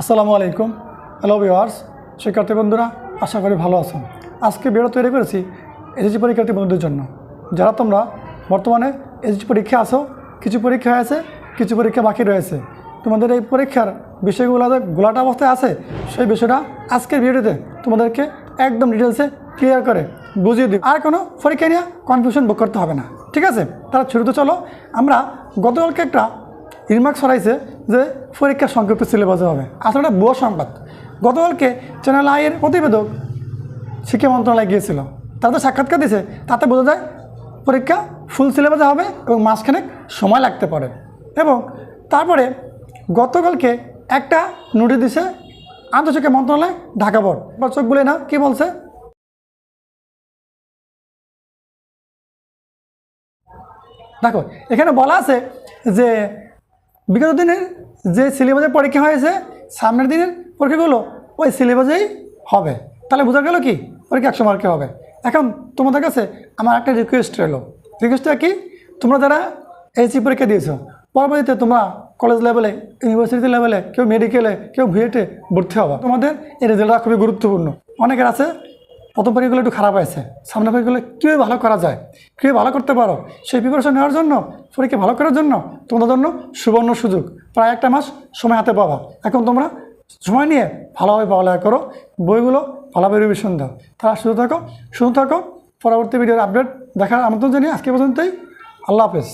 আসসালামু আলাইকুম। Hello viewers শিক্ষার্থী বন্ধুরা, আশা করি ভালো আছো। আজকে ভিডিও তৈরি করেছি এসএসসি পরীক্ষার্থী বন্ধুদের জন্য। যারা তোমরা বর্তমানে এসএসসি পরীক্ষা আসো কিছু পরীক্ষা আছে কিছু পরীক্ষা বাকি রয়েছে। তোমাদের এই পরীক্ষার বিষয়গুলো যে গোলাটা অবস্থায় আছে, সেই বিষয়টা আজকের ভিডিওতে তোমাদেরকে একদম ডিটেলসে ক্লিয়ার করে বুঝিয়ে দিই আর কোনো পরীক্ষা নিয়ে কনফিউশন বুক করতে হবে না। ঠিক আছে? তারা শুরুতে চলো। আমরা গতকালকে একটা রিমার্ক সরাইছে যে পরীক্ষা সংক্ষিপ্ত সিলেবাসে হবে। আসলে এটা ভুয়া সংবাদ। গতকালকে চ্যানেল আইয়ের প্রতিবেদক শিক্ষা মন্ত্রণালয় গিয়েছিল। তাদের সাক্ষাৎকার দিয়েছে, তাতে বোঝা যায় পরীক্ষা ফুল সিলেবাসে হবে এবং মাসখানেক সময় লাগতে পারে। এবং তারপরে গতকালকে একটা নোটিশ দিছে আন্তর্জাতিক মন্ত্রণালয়, ঢাকা বোর্ড। বা চোখ বলে না কি বলছে? দেখো, এখানে বলা আছে যে বিগত দিনের যে সিলেবাসের পরীক্ষা হয়েছে, সামনের দিনের পরীক্ষাগুলো ওই সিলেবাসেই হবে। তাহলে বোঝা গেল কি? পরীক্ষা একশো মার্কে হবে। এখন তোমাদের কাছে আমার একটা রিকোয়েস্ট রইল। রিকোয়েস্টটা কি? তোমরা যারা এইচসি পরীক্ষা দিয়েছ, পরবর্তীতে তোমরা কলেজ লেভেলে ইউনিভার্সিটি লেভেলে কেউ মেডিকেলে কেউ ভিএটে ভর্তি হবা। তোমাদের এই রেজাল্টটা খুবই গুরুত্বপূর্ণ। অনেকের আছে প্রথম পরীক্ষাগুলো একটু খারাপ হয়েছে। সামনে পরীক্ষাগুলো কীভাবে ভালো করা যায়? কীভাবে ভালো করতে পারো? সেই প্রিপারেশন নেওয়ার জন্য, পরীক্ষা ভালো করার জন্য তোমাদের জন্য সুবর্ণ সুযোগ। প্রায় একটা মাস সময় হাতে পাবা। এখন তোমরা সময় নিয়ে ভালোভাবে পড়ালেখা করো, বইগুলো ভালোভাবে রিভিশন দাও। তারা শুধু থাকো শুধু থাকো। পরবর্তী ভিডিওর আপডেট দেখার আমন্ত্রণ জানিয়ে আজকে পর্যন্তই। আল্লাহ হাফেজ।